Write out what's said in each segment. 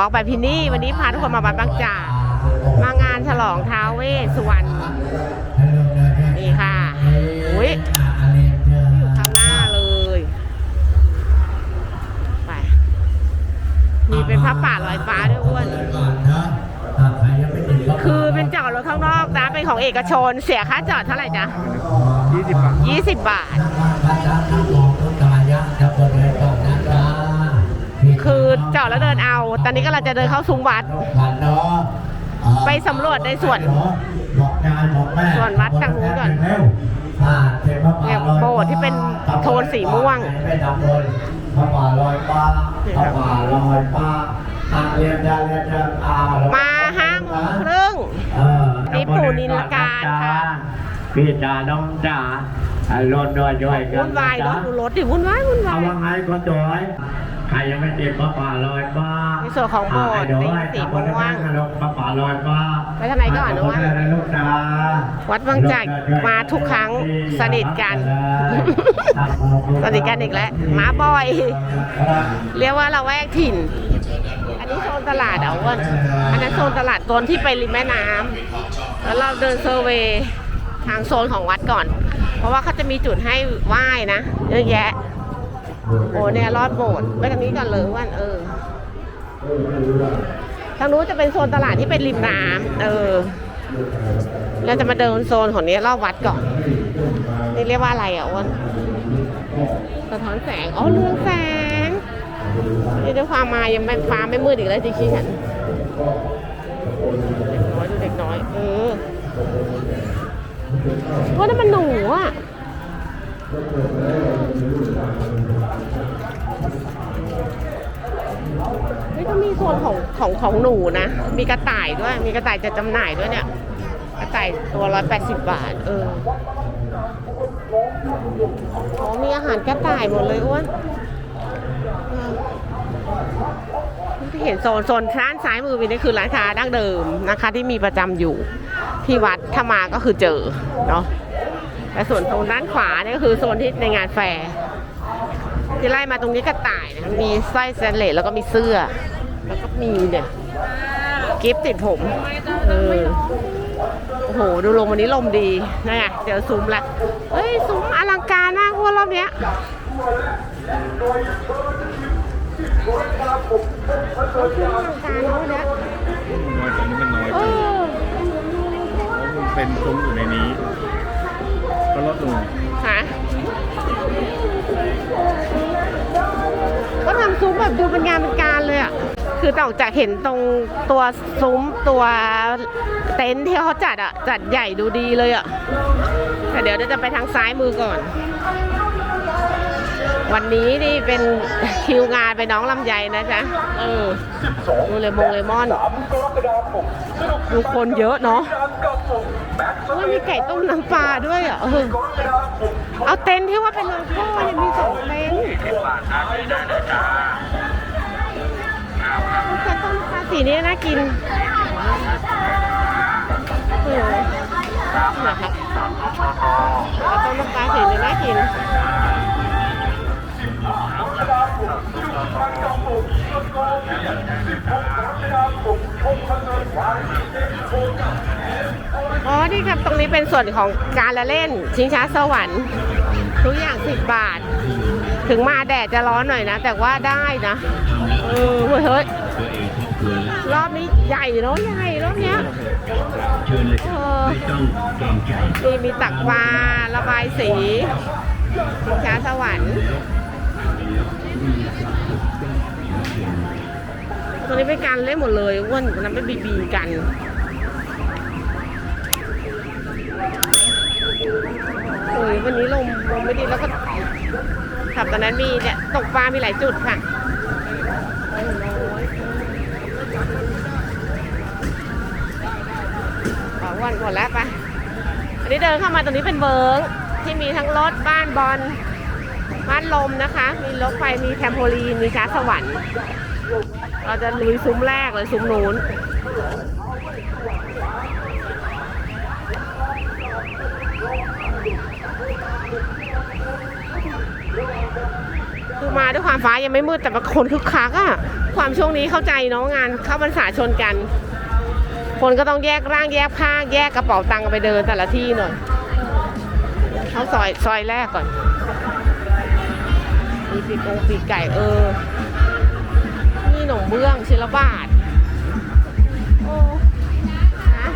อล์กแบบพี่นี่วันนี้พาทุกคนมาวัดบางจากมางานฉลองท้าวเวสสุวรรณนี่ค่ะอุ้ยอยู่ข้างหน้าเลยไปมีเป็นพระป่าลอยฟ้าด้วยอ้วนคือเป็นจอดรถข้างนอกนะเป็นของเอกชนเสียค่าจอดเท่าไหร่จ๊ะ20 บาท 20 บาท จอดแล้วเดินเอา ตอนนี้ก็เราจะเดินเข้าซุ้มวัด ไปสำรวจในส่วนส่วนวัดทางนู้นก่อนเนี่ยโบสถ์ที่เป็นโทนสีม่วงมาห้าโมงครึ่งนี่ปู่นินละการค่ะพี่จ๋าน้องจ๋ารถด้วยช่วยกันวุ่นวายรถดูรถดิวุ่นวายวุ่นวายเอาว่าไงก็จอย ใครยังไม่ติดพระป่าลอยฟ้าในส่วนของโบสถ์ะไอ้น้อยสีทำม่วงบุญให้ลงพระป่าลอยฟ้าไปทางไหนก่อนนะวะขบคุณนะลูกจ๋าวัดบางจากมาทุกครั้งสนิทกัน สนิทกันอีกแล้วมาบ่อย เรียกว่าเราแวกถิ่น อันนี้โซนตลาดเอาอ้วนอันนั้นโซนตลาดโซนที่ไปริมแม่น้ำแล้วเราเดินเซอร์เวย์ทางโซนของวัดก่อน เพราะว่าเขาจะมีจุดให้ไหว้นะเยอะแยะ โอ้เนี่ยรอดโบสถ์ไปทางนี้ก่อนเลยว่านเออทางนู้นจะเป็นโซนตลาดที่เป็นริมน้ำเออเราจะมาเดินโซนของนี้รอบวัดก่อน นี่เรียกว่าอะไรอะอ้วนสะท้อนแสง อ๋อเรืองแสง นี่ด้วยความมายังไม่ฟ้าไม่มืดอีกแล้วจริงๆฉันเด็กน้อยดูเด็กน้อย เออว่านั่นมันหนูอะ เฮ้ยก็มีโซนของของของหนูนะ มีกระต่ายด้วย มีกระต่ายจะจำหน่ายด้วยเนี่ย กระต่ายตัวร้อยแปดสิบบาท เอออ๋อมีอาหารกระต่ายหมดเลยอ้วนที่เห็นโซนโซนด้านซ้ายมือวินนี่คือร้านค้าดั้งเดิมนะคะ ที่มีประจำอยู่ที่วัดถ้ามาก็คือเจอเนาะ แต่ส่วนโซนด้านขวาเนี่ยก็คือโซนที่ในงานแฟร์ที่ไล่มาตรงนี้กระต่ายนะมีสร้อยสแตนเลสแล้วก็มีเสื้อ แล้วก็มีเนี่ยกิฟต์ติดผมเออโอ้โห ดูลมวันนี้ลมดีนะไงเจอซุ้มละเฮ้ย ซุ้มอลังการมากพวกรอบเนี้ยอลังการรอบเนี้ยน้อยตรงนี้มันน้อยเอไปอเพราะมันเป็นซุ้มอยู่ในนี้ ก็ลดลงฮะก็ทำซุ้มแบบดูเป็นงานเป็นการเลยอะ คือต่อจากเห็นตรงตัวซุ้มตัวเต็นท์ที่เขาจัดอะ จัดใหญ่ดูดีเลยอะ แต่เดี๋ยวเราจะไปทางซ้ายมือก่อน วันนี้นี่เป็นคิวงานไปน้องลำไยนะจ๊ะ เออดูเลยมงเลมอนดูคนเยอะเนาะ ว่ามีไก่ต้มน้ำปลาด้วยอะเอเอาเต็นท์ที่ว่าเป็นโลโก้เนี่ยมีสองเต็นท์ไก่ต้มน้ำปลาสีนี้น่ากินเออนะครับไก่ต้มน้ำปลาสีนี้น่ากินอ๋อ อ๋อ นี่ครับ ตรงนี้เป็นส่วนของการละเล่น ชิงช้าสวรรค์ ทุกอย่างสิบบาท ถึงมาแดดจะร้อนหน่อยนะ แต่ว่าได้นะ เออเฮ้ย รอบนี้ใหญ่เนาะใหญ่รอบเนี้ยเออมีมีตักปลาระบายสีชิงช้าสวรรค์ตรงนี้เป็นการเล่นหมดเลยอ้วนตรงนั้นเป็นบีบีกัน อ้ยวันนี้ลมลมไม่ดีแล้วก็ขับตอนนั้นมีเนี่ยตกปลา มีหลายจุดค่ะขอวันก่อนแล้วปะอันนี้เดินเข้ามาตรงนี้เป็นเวิร์กที่มีทั้งรถบ้านบอลบ้านลมนะคะ มีรถไฟมีแทมโพลีนมีช้าสวรรค์ เราจะลุยซุ้มแรกเลยซุ้มนู้น คือมาด้วยความฟ้ายังไม่มืดแต่ว่าคนคึกคักอะความช่วงนี้เข้าใจเนาะงานเข้าพรรษาชนกัน คนก็ต้องแยกร่างแยกผ้าแยกกระเป๋าตังค์ไปเดินแต่ละที่หน่อยเข้าซอยซอยแรกก่อน มีปีกงปีกไก่เออ นี่หนมเบื้องชิลบาทโอ้นะ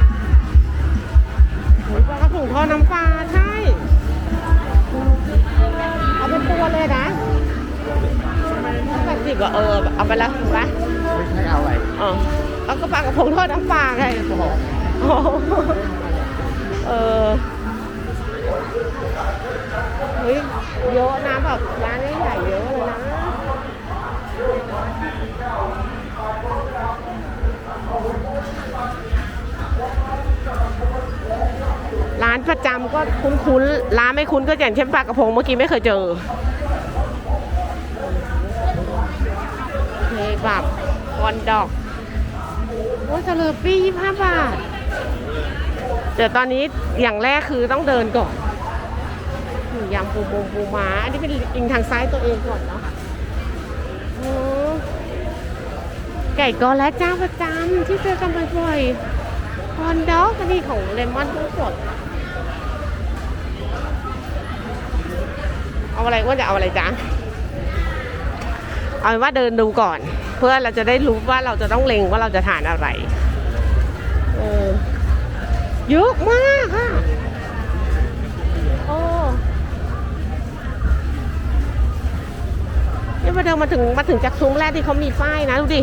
โอ้ยปลากระพงทอดน้ำปลาใช่ ตัวเลยนะแบบสิบอะเออ เอาไปแล้วถูกปะไม่ใช่เอาอะไรอ๋อเอากระปลากระพงทอดน้ำปลาไงโอ้โหเออ เฮ้ยเยอะนะแบบร้านนี้ ประจำก็คุ้นๆ ร้านไม่คุ้นก็อย่างเช่นปลากระพงเมื่อกี้ไม่เคยเจอเคบับคอนดอกโอ้ยสลอปี้ยี่ห้าบาท เดี๋ยวตอนนี้อย่างแรกคือต้องเดินก่อนนี่ยำปูมงปูม้า อันนี้เป็นอิงทางซ้ายตัวเองก่อนเนาะไก่กอและเจ้าประจำที่เจอกันบ่อยๆคอนดอกอันนี้ของเลมอนกุ้งสด เอาอะไรว่าจะเอาอะไรจ๊ะเอาว่าเดินดูก่อน เพื่อเราจะได้รู้ว่าเราจะต้องเล็งว่าเราจะทานอะไรเออเยอะมากค่ะโอ้นี่มาเดินมาถึงมาถึงจากซุ้มแรกที่เขามีป้ายนะดูดิ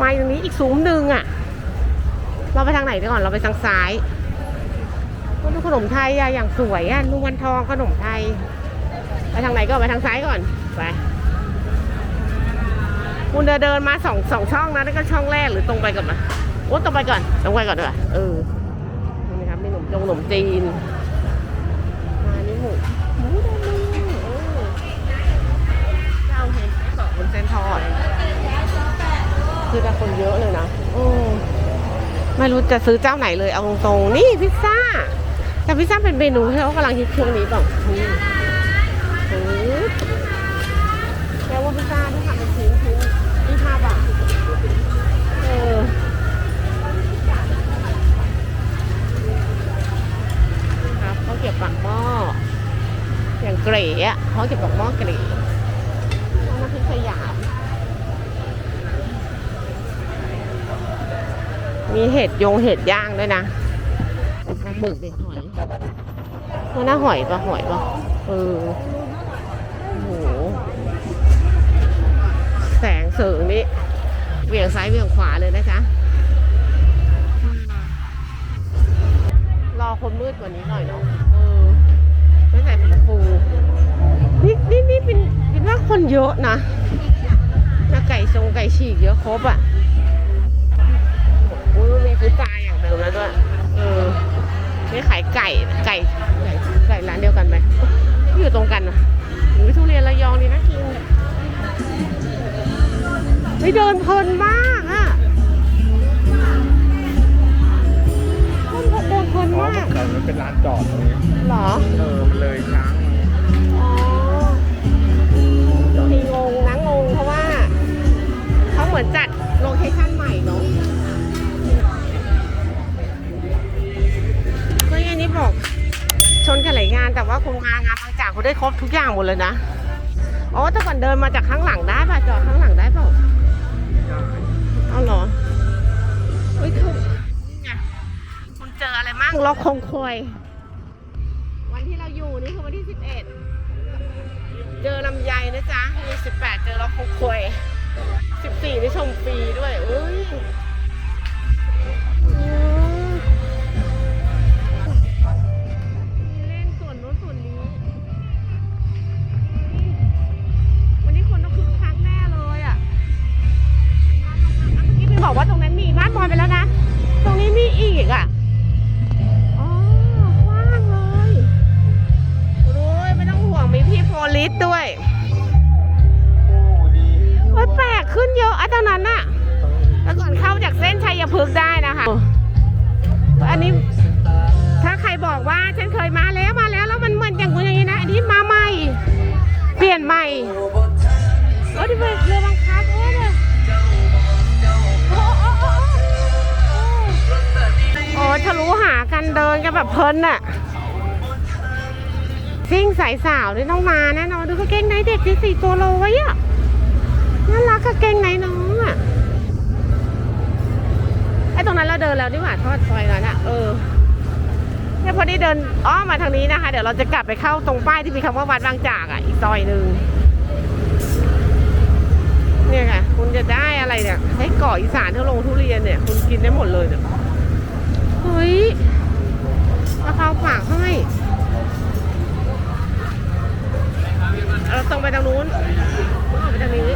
มาตรงนี้อีกซุ้มหนึ่งอะเราไปทางไหนดีก่อนเราไปทางซ้ายก็ดูขนมไทยอะอย่างสวยอะนวลทองขนมไทย ไปทางไหนก็ไปทางซ้ายก่อน ไปคุณเดินเดินมาสองสองช่องนะนั่นก็ช่องแรกหรือตรงไปก่อนมาโอ้ตรงไปก่อนตรงไปก่อนด้วยเออนี่นะครับมีขนมจงขนมจีนมานี่หมูหมูแดงเลยเอเจ้าเห็นสองบนเส้นทอด คือแต่คนเยอะเลยนะอืมไม่รู้จะซื้อเจ้าไหนเลยเอาตรงๆนี่พิซซ่าแต่พิซซ่าเป็นเมนูที่เขากำลังฮิตช่วงนี้เปล่านี่ โอ้ยแปลว่าพิซซ่าที่ทำเป็นชิ้นชิ้นยี่ห้าบาท เออ ครับเขาเก็บปากหม้อ อย่าง เกร๋อะเขาเก็บปากหม้อเกร๋น้ำพริกสยาม มีเห็ดยงเห็ดย่างด้วยนะปลาหมึกเด็กหอยมันน่าหอยปะหอยปะเออโอ้โหแสงเสริงนี่เหวี่ยงซ้ายเหวี่ยงขวาเลยนะจ๊ะรอคนมืดกว่านี้หน่อยเนาะเออไม่ใส่ผมฟู นี่นี่นี่เป็นเป็นว่าคนเยอะนะนะไก่ทรงไก่ฉีกเยอะครบอะโอ้ยมีพุทราอย่างเดิมแล้วด้วย เออนี่ขายไก่นะไก่ไก่ไก่ร้านเดียวกันไหมอยู่ตรงกันนะหรือทุเรียนระยองนี่นะกินไม่เดินเพลินมากอะเดินเพลินอ๋อมากแต่มันเป็นร้านจอดตรงนี้เหรอ เออ มันเลยช้าง มือนจัดโลเคชั่นใหม่เนาะก็อย่างนี้บอก ชนกันหลายงานแต่ว่าคุณมางานบางจากคุณได้ครบทุกอย่างหมดเลยนะอ๋อแต่ก่อนเดินมาจากข้างหลังได้ป่ะจอดข้างหลังได้เปล่าเอาเหรอเฮ้ยคือนี่ไงคุณเจออะไรมั่งล็อกคงคอยวันที่เราอยู่นี่คือวันที่สิบเอ็ดเจอลำไยนะจ๊ะมีสิบแปดเจอล็อกคงคอย 14นี่ชมฟรีด้วยอุ้ยเล่นส่วนนู้ส่วนนี้ วันนี้คนต้องคึกคักแน่เลยอะเมื่อกี้พี่บอกว่าตรงนั้นมีบ้านบอลไปแล้วนะ ตรงนี้มีอีกอะอ๋อว้างเลยโอ้ยไม่ต้องห่วงมีพี่โพลิสด้วย โอ้ยแปลกขึ้นเยอะอะตรงนั้นน่ะแล้วก่อนเข้าจากเส้นชัยพฤกษ์ได้นะคะ อันนี้ถ้าใครบอกว่าฉันเคยมาแล้วมาแล้วแล้วมันเหมือนอย่างกูอย่างนี้นะ อันนี้มาใหม่ เปลี่ยนใหม่โอ้ที่เป็นเรือบังคับโอ้เลยโอ้โอ้โอ้โอ้โอ้ทะลุหากันเดินกันแบบเพลินอะซิ่งสายสาวนี่ต้องมาแน่นอนดูกางเกงในเด็กที่สี่ตัวโลไว้อะ น่ารักกางเกงในน้องอะไอ้ตรงนั้นเราเดินแล้วนี่หว่าทอดซอยนั้นอะเออเนี่ยพอดีเดินอ้อมมาทางนี้นะคะ เดี๋ยวเราจะกลับไปเข้าตรงป้ายที่มีคำว่าวัดบางจากอะ อีกซอยหนึ่งเนี่ยค่ะ คุณจะได้อะไรเนี่ยให้เกาะอีสานทุลงทุเรียนเนี่ย คุณกินได้หมดเลยเนี่ยเฮ้ยมะพร้าวฝากให้เราตรงไปทางนู้นออกไปทางนี้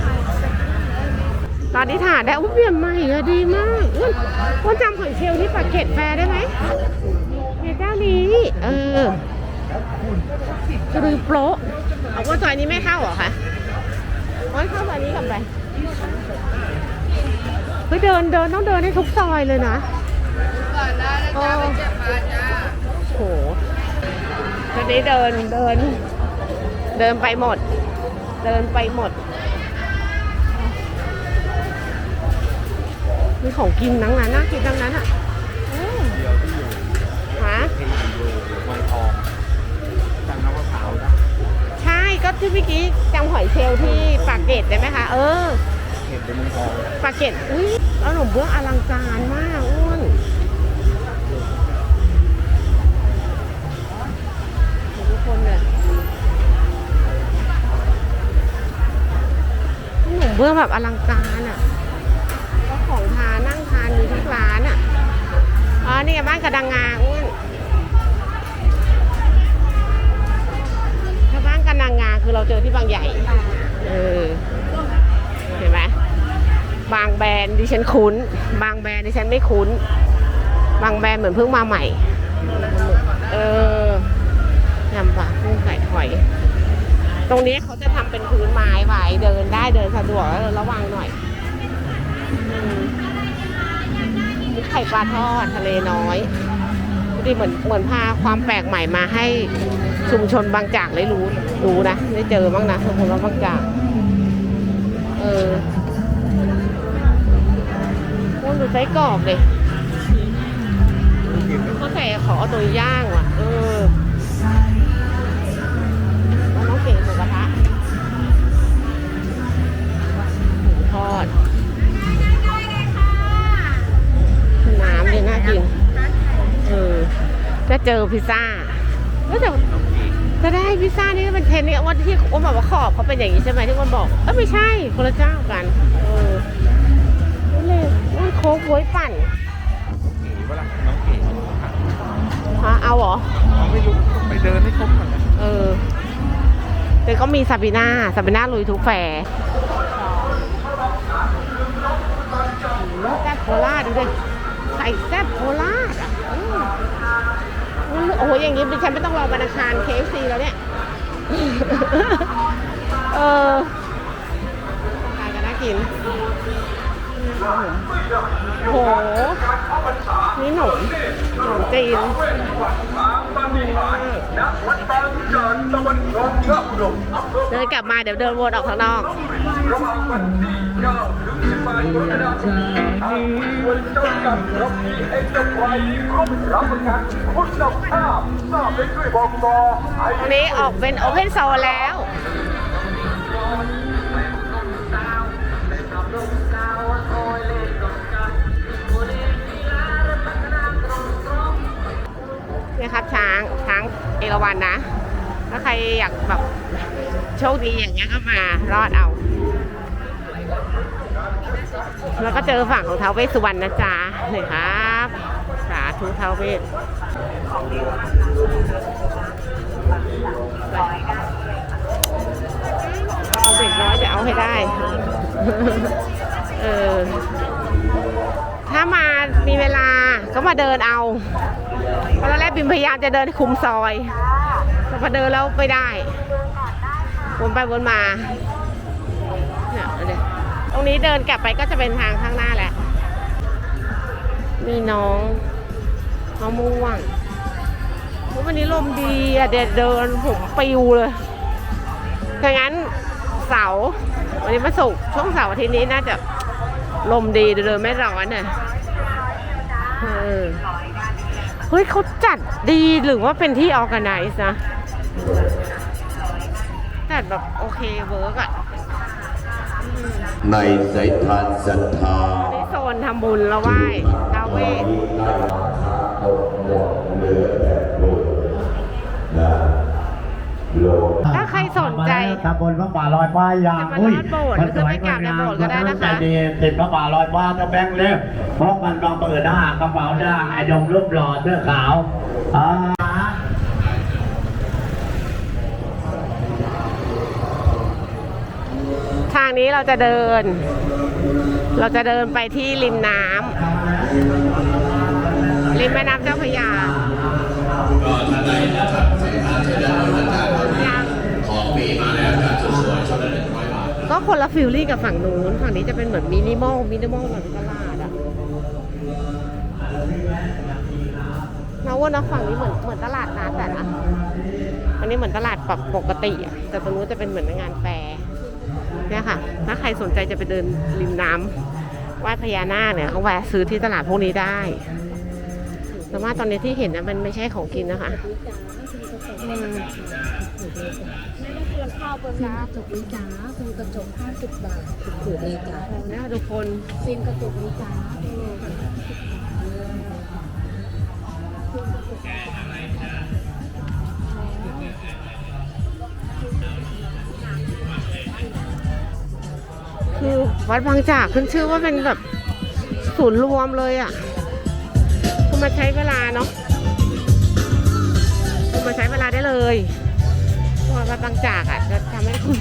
ตอนนี้ถ่ายได้อุ้ยเปลี่ยนใหม่อะดีมากอ้วนอ้วนจำหอยเชลล์ที่ปากเกร็ดแฟร์ได้ไหมเนี่ยเจ้านี้ เออจะดูโปะเอาว่าซอยนี้ไม่เข้าเหรอคะโอ้ยเข้าซอยนี้กลับไปเฮ้ยเดินเดินต้องเดินให้ทุกซอยเลยนะโอ้โหตอนนี้เดินเดิน เดินไปหมด เดินไปหมด มีของกินทั้งนั้นน่ากินทั้งนั้นอะอืมเดียวที่อยู่หาที่อยู่เมืองทองจังน้ำมะพร้าวนะใช่ก็ที่เมื่อกี้จำหอยเชลล์ที่ปากเกร็ดได้ไหมคะเออเห็นเป็นเมืองทองปากเกร็ดอุ้ยขนมเบื้องอลังการมากอ้วนทุกคนเนี่ยขนมเบื้องแบบอลังการอะ นี่ไงบ้านกระดังงาอ้วนถ้าบ้านกระดังงาคือเราเจอที่บางใหญ่ เออ เห็นไหมบางแบรนด์ดิฉันคุ้น บางแบรนด์ดิฉันไม่คุ้น บางแบรนด์เหมือนเพิ่งมาใหม่ เออยำปลากุ้งไก่หอย ตรงนี้เขาจะทำเป็นพื้นไม้ไว้เดินได้เดินสะดวกระวังหน่อย ไข่ปลาทอดทะเลน้อยดีเหมือนเหมือนพาความแปลกใหม่มาให้ชุมชนบางจากได้รู้รู้นะได้เจอบ้างนะชุมชนบางจาก เออโอ้ดูไส้กรอบเลยเขาใส่ขอเอตัวย่างว่ะ เออแล้วน้องเก่หมูกระทะหมูทอด จะเจอพิซซ่าแล้วแต่จะได้พิซซ่านี่เป็นเทรนนี่ว่าที่อ้วนบอกว่าขอบเขาเป็นอย่างนี้ใช่ไหมที่อ้วนบอกเออไม่ใช่คนละเจ้ากันเออนี่เลยนี่โค้กบวยปั่นฮะเอาเหรอไม่รู้ไปเดินให้ครบก่อนเออแต่ก็มีซาบิน่าซาบิน่าลุยทุกแฟร์แซ่บโคราชดูดิใส่แซ่บโคราชอะ โอ้โหอย่างนี้ดิฉันไม่ต้องรอวันอังคารเคฟซีแล้วเนี่ย เออทานกันน่ากิน โอ้โห นี่หนมหนมจีนเดินกลับมาเดี๋ยวเดินวนออกข้างนอก นี้ออกเป็นโอเพนโซนแล้วเนี่ยครับช้างช้างเอราวัณนะ ถ้าใครอยากแบบโชคดีอย่างเงี้ยก็มารอดเอา แล้วก็เจอฝั่งของเท้าวเวสสุวรรณนะจ๊ะนี่ครับ สาธุเท้าวเวสเอาเด็กน้อยจะเอาให้ได้ เออ ถ้ามามีเวลาก็มาเดินเอาเราะตอนแรกบิมพยายามจะเดินคุมซอย แต่พอเดินแล้วไม่ได้ วนไปวนมา รงนี้เดินกลับไปก็จะเป็นทางข้างหน้าแหละ มีน้องมะม่วงวันนี้ลมดีอะเดดเดินผมปิวเลยถ้างั้นเสาร์วันนี้มาสุกช่วงเสาร์อาทิตย์นี้น่าจะลมดีเดินไม่ร้อนน่ะเออเฮ้ยเขาจัดดีหรือว่าเป็นที่ออแกไนซ์นะ จัดแบบโอเคเวิร์กอะ ในสายทานศรัทธานี่โซนทำบุญแล้วไหว้ท้าวเวสถ้าใครสนใจตำบลพระป่าลอยฟ้ายางจะมาลอดโบสถ์หรือจะไปกราบในโบสถ์ก็ได้นะคะใจดีติดพระป่าลอยฟ้าต้องแบงค์เล็บเพราะมันลองเปิดหน้ากระเป๋าได้ไอ้ดมรูปหล่อเสื้อขาวอ่าางนี้เราจะเดิน เราจะเดินไปที่ริมน้ำริมแม่น้ำเจ้าพระยาก็คนละฟิลลิ่งกับฝั่งนู้นฝั่งนี้จะเป็นเหมือนมินิมอลมินิมอลเหมือนตลาดอะนะว่านะฝั่งนี้เหมือนเหมือนตลาดนัดแต่นะอันนี้เหมือนตลาดปกปกติอะแต่ตรงนู้นจะเป็นเหมือนงานแฟร์ เนี่ยค่ะ ถ้าใครสนใจจะไปเดินริมน้ำไหว้พญานาคเนี่ยเขาแวะซื้อที่ตลาดพวกนี้ได้แต่ว่าตอนนี้ที่เห็นนะมันไม่ใช่ของกินนะคะอืมฟิล์มกระจกลิจ้าฟิล์มกระจก50บาทถูกๆเลยจ้าเนี่ยทุกคนฟิล์มกระจกลิจ้า คือวัดบางจากขึ้นชื่อว่าเป็นแบบศูนย์รวมเลยอะคุณมาใช้เวลาเนาะคุณมาใช้เวลาได้เลยวัดบางจากอะจะทำให้คุณ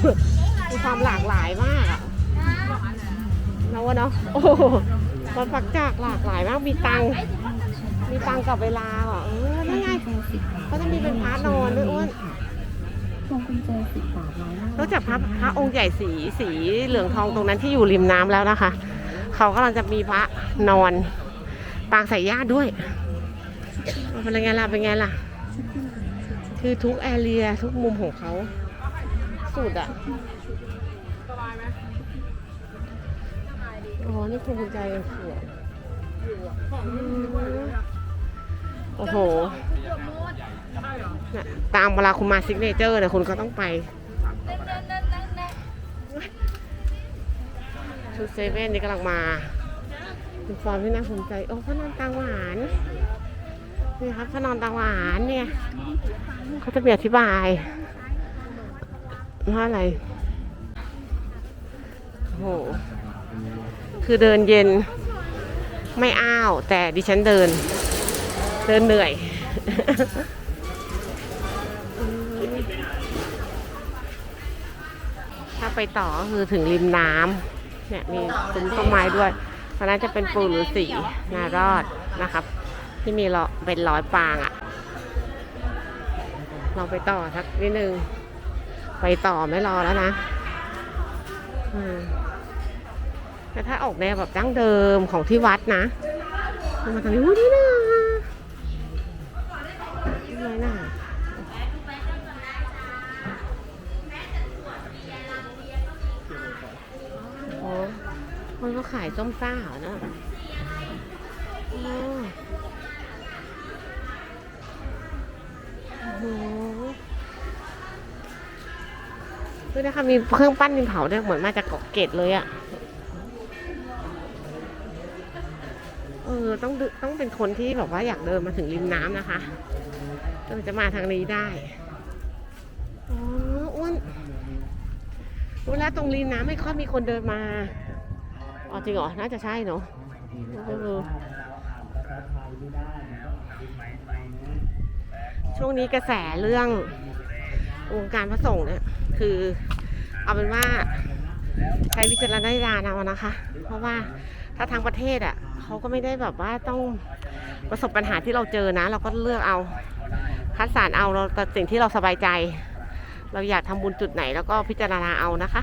มีความหลากหลายมากอะนะวะเนาะโอ้วัดบางจากหลากหลายมากมีตังมีตังกับเวลาอะเออนี่ไงเขาจะมีเป็นพาร์ทนอนด้วยอ้วน พวงกุญแจ10บาทร้อยนอกจากพระพระองค์ใหญ่สีสีเหลืองทองตรงนั้นที่อยู่ริมน้ำแล้วนะคะ เขากำลังจะมีพระนอนปางใส่ญาติด้วยเป็นไงล่ะเป็นไงล่ะ คือทุกแอเรียทุกมุมของเขาสุดอะอ๋อ นี่คุณกุญแจยังสวยโอ้โห น่ะตามเวลาคุณมาซิกเนเจอร์เนี่ยคุณก็ต้องไป ชุดเซเว่นนี่กำลังมาเป็นฟอร์มที่น่าภูใจ โอ้พระนอนตาหวาน นี่ครับพระนอนตาหวานเนี่ยเขาจะมีอธิบายว่าอะไรโอ้โหคือเดินเย็น ไม่อ้าว แต่ดิฉันเดิน เดินเหนื่อย ถ้าไปต่อก็คือถึงริมน้ำเนี่ยมีซุ้มต้นไม้ด้วยตอนนั้นจะเป็นปูหรือสีนารอดนะครับ ที่มีล้อเป็นร้อยปางอะ่ะลองไปต่อสักนิดนึง ไปต่อไม่รอแล้วนะแต่ถ้าออกแนวแบบดั้งเดิมของที่วัดนะมาทางนี้อู้นี่นะ มันก็ขายส้มซ่าเหรอเนอะโอ้โหคือนะคะมีเครื่องปั้นดินเผาด้วยเหมือนมาจากเกาะเกร็ดเลยอะเออต้องดึต้องเป็นคนที่แบบว่าอยากเดินมาถึงริมน้ำนะคะถึงจะมาทางนี้ได้อ๋ออ้วนเวลาตรงริมน้ำไม่ค่อยมีคนเดินมา อ๋อจริงเหรอ น่าจะใช่เนาะเออช่วงนี้กระแสเรื่องวงการพระสงฆ์เนี่ย คือ เอาเป็นว่าใช้วิจารณญาณเอานะคะ เพราะว่าถ้าทั้งประเทศอะเขาก็ไม่ได้แบบว่าต้องประสบปัญหาที่เราเจอนะ เราก็เลือกเอาคัดสรรเอาเราแต่สิ่งที่เราสบายใจ เราอยากทำบุญจุดไหนแล้วก็พิจารณาเอานะคะ